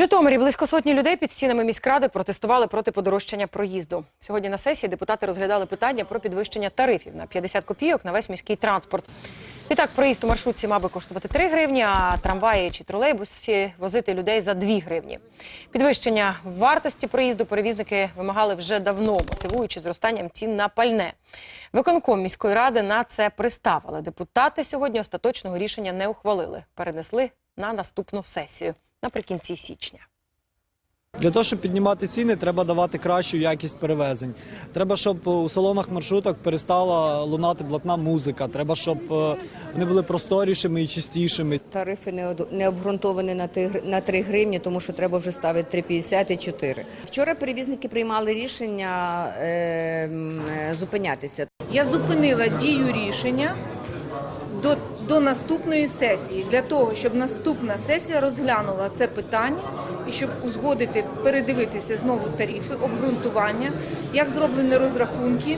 Житомирі близько сотні людей під стінами міськради протестували проти подорожчання проїзду. Сьогодні на сесії депутати розглядали питання про підвищення тарифів на 50 копійок на весь міський транспорт. Відтак, проїзд у маршрутці мав би коштувати 3 гривні, а трамваї чи тролейбусі возити людей за 2 гривні. Підвищення вартості проїзду перевізники вимагали вже давно, мотивуючи зростанням цін на пальне. Виконком міської ради на це пристав, але депутати сьогодні остаточного рішення не ухвалили. Перенесли на наступну сесію наприкінці січня. Для того, щоб піднімати ціни, треба давати кращу якість перевезень. Треба, щоб у салонах маршруток перестала лунати блатна музика. Треба, щоб е, вони були просторішими і чистішими. Тарифи не не обґрунтовані на ти на 3 гривні, тому що треба вже ставити 3,50 і 4. Вчора перевізники приймали рішення е, е, зупинятися. Я зупинила дію рішення до, до наступної сесії для того, щоб наступна сесія розглянула це питання і щоб узгодити, передивитися знову тарифи, обґрунтування, як зроблені розрахунки.